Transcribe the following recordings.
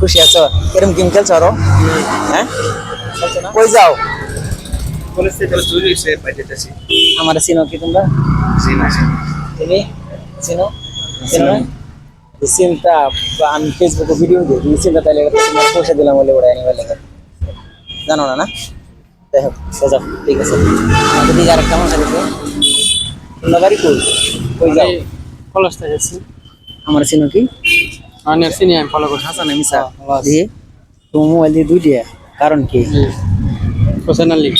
খুশি আছো? এরকম গেম খেলছো আরও? হ্যাঁ? কই যাও? আমার চিনো কি তোমরা? তুমি? চিনো চিনো না? এই সিমটা বা আমি ফেসবুকে ভিডিও দিই এই সিমটা তাহলে তোমার পয়সা দিলাম বলে ওরা অ্যানিমেল লেগে জানো না না? যাই হোক ঠিক আছে। আমাদের দিকে আছে তোমরা বাড়ি কই? কই যাও? কলেজ থেকে আমার চিনো কি? আমি চিনি আমি ফলো করছি। হাসান। দিয়ে তোমার মোবাইল দিয়ে দুই দিয়া কারণ কি? হোসেন আলী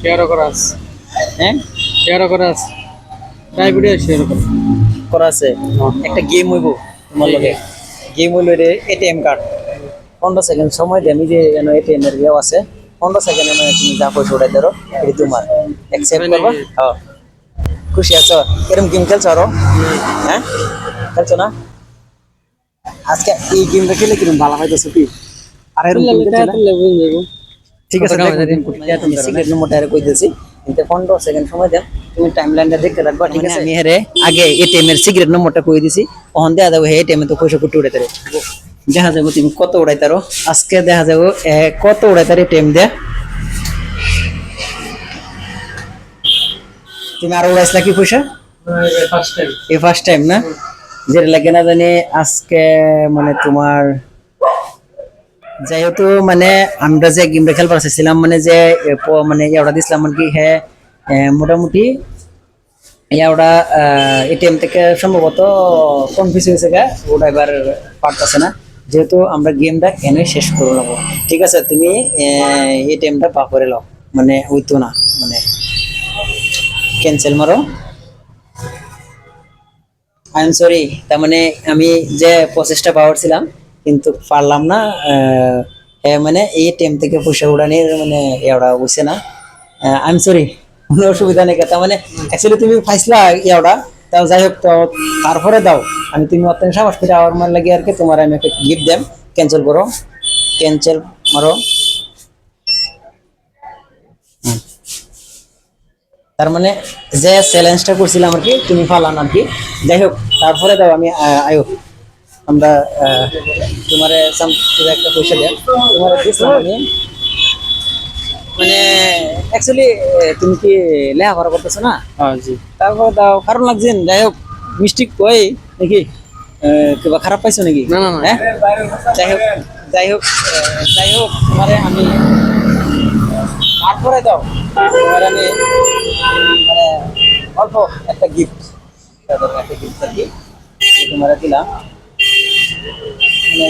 শেয়ারও করা আছে। হ্যাঁ শেয়ারও করা আছে। ডায়াবেটিস শেয়ার করা করা আছে। একটা গেম হইব তোমার লগে। গেম হইল রে এটিএম কার্ড পনেরো সেকেন্ড সময় দিয়ে আমি যে এটিএম এর ইয়েও আছে পনেরো সেকেন্ড তুমি যা পয়সা উঠাই ধরো এটি তোমার। অ্যাকসেপ্ট করবা? হ্যাঁ। খুশি আছো? এরকম গেম খেলছো আরও? হ্যাঁ? খেলছো না? আজকে এই গেমটা খেলে কীরকম ভালো হইতেছে কি আর এরকম? ঠিক আছে? তুমি সিগারেট নম্বরটা এর কইতেছি কিন্তু পনেরো সেকেন্ড সময় দেন তুমি টাইম লাইনটা দেখতে রাখবা ঠিক আছে? আমি হেরে আগে এটিএম এর সিগারেট নম্বরটা কই দিছি? ওখান দেখা যাব হে এটিএম তো পয়সা কুটি উড়াইতে দেখা যাব তুমি কত উড়াইতারো? আজকে দেখা যাব কত উড়াইতার এটিএম দে? তুমি আরও উড়াইছিলা কি পয়সা এই ফার্স্ট টাইম না? যেটা লাগে না জানি আজকে মানে তোমার যেহেতু মানে আমরা যে গেমটা খেলবার চাইছিলাম মানে যে মানে ইয়াওটা দিছিলাম মানে কি হ্যাঁ মোটামুটি ইয়াওটা এটিএম থেকে সম্ভবত কনফিউজ হয়েছে গা ওটা এবার পারতেছে না? যেহেতু আমরা গেমটা এনে শেষ করে নেব। ঠিক আছে তুমি এটিএমটা পা করে নাও মানে হইতো না মানে ক্যান্সেল মারো। আই এম সরি তার মানে আমি যে প্রসেসটা পাওয়ার ছিলাম, কিন্তু পারলাম না এ মানে এই টাইম থেকে পয়সা উড়ানির মানে এওড়া বুঝছে না। আই এম সরি কোনো অসুবিধা নেই, তার মানে অ্যাকচুয়ালি তুমি পাইছিলা ইয়াওড়া তাও যাই হোক, তো তারপরে দাও, আমি তুমি অত্যন্ত সাহস করে আমার মান লাগে আর কি তোমার আমি একটা গিফট দেম। ক্যান্সেল করো ক্যান্সেল মারো। তার মানে যে চ্যালেঞ্জটা করছিলাম আর কি তুমি ফালান আর কি। যাই হোক তারপরে দাও আমি আয়ো। আমরা তোমারে একটা পয়সা দেয় তোমার আমি। মানে অ্যাকচুয়ালি তুমি কি লেখাপড়া করতেছো না? হ্যাঁ জি। তারপরে দাও কারণ লাগছেন যাই হোক মিস্টেক কই নাকি? কিবা খারাপ পাইছো নাকি? না, না। হ্যাঁ? যাই হোক যাই হোক যাই হোক তোমারে আমি তারপরে দাও। আমি মানে অল্প একটা গিফট একটা গিফট আর কি তোমার দিলাম। মানে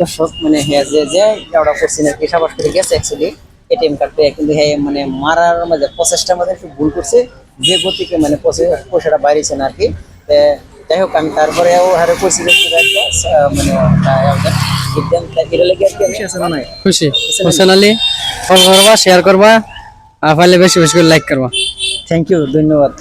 দর্শক মানে হ্যাঁ যে যে ওরা করছি না কি সাবাস করে গেছে অ্যাকচুয়ালি এটিএম কার্ড পেয়ে, কিন্তু হ্যাঁ মানে মারার মাঝে প্রসেসটার মধ্যে একটু ভুল করছে, যে গতিকে মানে পয়সাটা বাইরেছে না আর কি। যাই হোক আমি তারপরেও হারে আহ, মানে গিফট দেন এটা লেগে আর কি আমি? আছে না খুশি। হোসেন আলী ফলো করবা শেয়ার করবা আর পারলে বেশি বেশি করে লাইক করবা। থ্যাংক ইউ ধন্যবাদ।